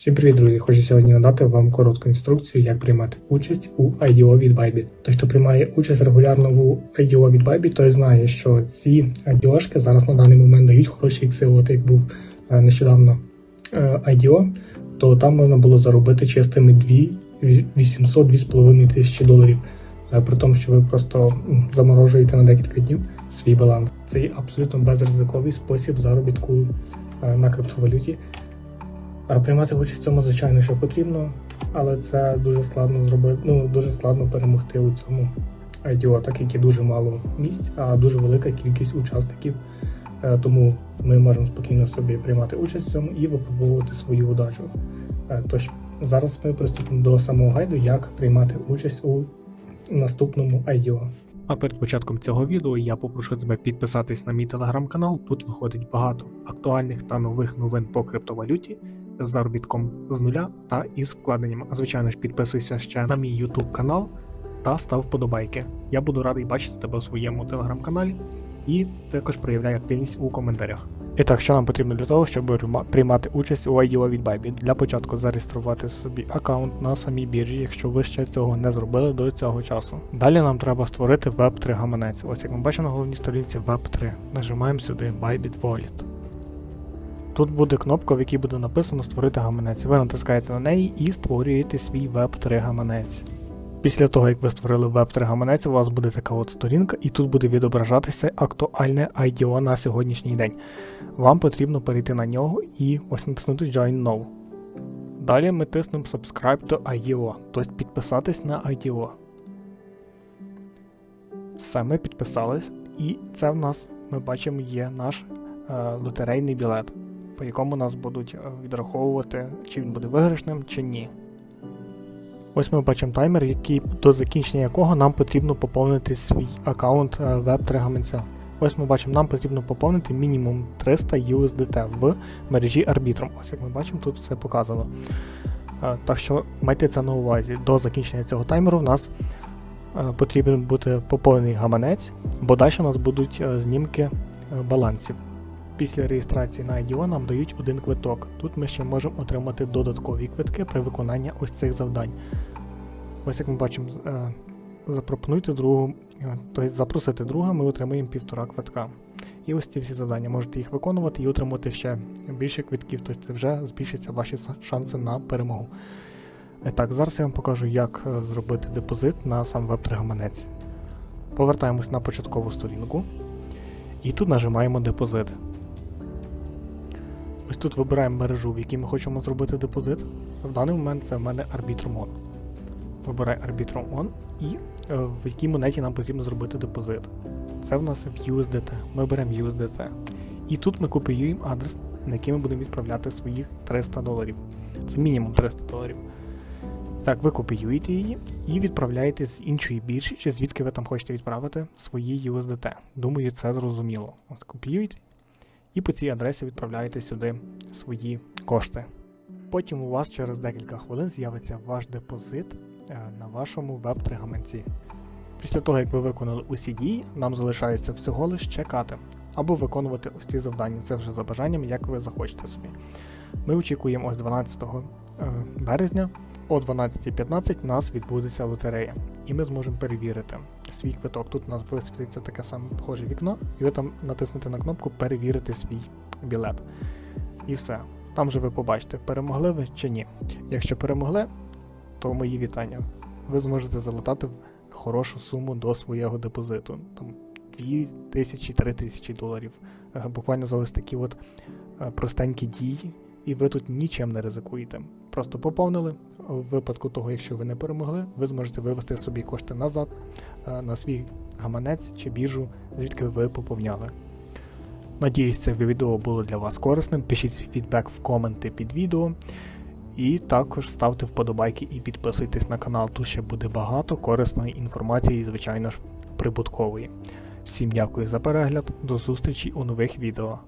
Всім привіт, друзі! Хочу сьогодні надати вам коротку інструкцію, як приймати участь у IDO від Bybit. Той, хто приймає участь регулярно в IDO від Bybit, той знає, що ці IDO-шки зараз на даний момент дають хороші ікси. От як був е, нещодавно е, IDO, то там можна було заробити чистими 800-2,5 тисячі доларів. Е, При тому, що ви просто заморожуєте на декілька днів свій баланс. Це є абсолютно безризиковий спосіб заробітку на криптовалюті. Приймати участь в цьому, звичайно, що потрібно, але це дуже складно зробити. Ну дуже складно перемогти у цьому IDO, так як є дуже мало місць, а дуже велика кількість учасників. Е, Тому ми можемо спокійно собі приймати участь в цьому і випробовувати свою удачу. Е, Тож зараз ми приступимо до самого гайду, як приймати участь у наступному IDO. А перед початком цього відео я попрошу тебе підписатись на мій телеграм-канал. Тут виходить багато актуальних та нових новин по криптовалюті заробітком з нуля та із вкладенням. А звичайно ж, підписуйся ще на мій YouTube канал та став вподобайки. Я буду радий бачити тебе у своєму телеграм-каналі і також проявляй активність у коментарях. І так, що нам потрібно для того, щоб приймати участь у IDO від Bybit? Для початку зареєструвати собі аккаунт на самій біржі, якщо ви ще цього не зробили до цього часу. Далі нам треба створити Web3 гаманець. Ось як ми бачимо на головній сторінці Web3. Нажимаємо сюди Bybit Wallet. Тут буде кнопка, в якій буде написано Створити гаманець. Ви натискаєте на неї і створюєте свій Web3 гаманець. Після того, як ви створили Web3 гаманець, у вас буде така от сторінка, і тут буде відображатися актуальне IDO на сьогоднішній день. Вам потрібно перейти на нього і ось натиснути Join Now. Далі ми тиснемо Subscribe to IDO, тобто підписатись на IDO. Все, ми підписались, і це в нас, ми бачимо, є наш е, лотерейний білет, по якому нас будуть е, відраховувати, чи він буде виграшним, чи ні. Ось ми бачимо таймер, який, до закінчення якого нам потрібно поповнити свій аккаунт е, Web3 гаманця. Ось ми бачимо, нам потрібно поповнити мінімум 300 USDT в мережі Arbitrum. Ось як ми бачимо, тут все показано. Е, Так що майте це на увазі. До закінчення цього таймеру в нас потрібен бути поповнений гаманець, бо далі у нас будуть знімки балансів. Після реєстрації на IDO нам дають один квиток. Тут ми ще можемо отримати додаткові квитки при виконанні ось цих завдань. Ось як ми бачимо, е, запропонуйте другу, тобто запросити друга, ми отримаємо півтора квитка. І ось ці всі завдання можете їх виконувати і отримати ще більше квитків, тобто це вже збільшиться ваші шанси на перемогу. Е, Так, зараз я вам покажу, як зробити депозит на сам веб гаманець. Повертаємось на початкову сторінку. І тут нажимаємо депозит. Ось тут вибираємо мережу, в якій ми хочемо зробити депозит. В даний момент це в мене Arbitrum On. Вибираю Arbitrum On і е, в якій монеті нам потрібно зробити депозит. Це в нас в USDT. Ми беремо USDT. І тут ми копіюємо адрес, на який ми будемо відправляти своїх 300 доларів. Це мінімум 300 доларів. Так, ви копіюєте її і відправляєте з іншої біржі, чи звідки ви там хочете відправити свої USDT. Думаю, це зрозуміло. Ось копіюєте і по цій адресі відправляєте сюди свої кошти. Потім у вас через декілька хвилин з'явиться ваш депозит е, на вашому веб-3. Після того, як ви виконали усі дії, нам залишається всього лиш чекати або виконувати ось ці завдання. Це вже за бажанням, як ви захочете собі. Ми очікуємо ось 12 е, березня о 12.15 у нас відбудеться лотерея, і ми зможемо перевірити свій квиток. Тут у нас висвітлиться таке саме похоже вікно, і ви там натиснете на кнопку Перевірити свій білет. І все. Там же ви побачите, перемогли ви чи ні. Якщо перемогли, то мої вітання. Ви зможете залутати в хорошу суму до свого депозиту. Там 2 тисячі, 3 тисячі доларів. Е, Буквально за ось такі от е, простенькі дії, і ви тут нічим не ризикуєте. Просто поповнили. В випадку того, якщо ви не перемогли, ви зможете вивести собі кошти назад е, на свій гаманець чи біржу, звідки ви поповняли. Надіюсь, це відео було для вас корисним. Пишіть свій фідбек в коменти під відео. І також ставте вподобайки і підписуйтесь на канал. Тут ще буде багато корисної інформації і, звичайно ж, прибуткової. Всім дякую за перегляд, до зустрічі у нових відео.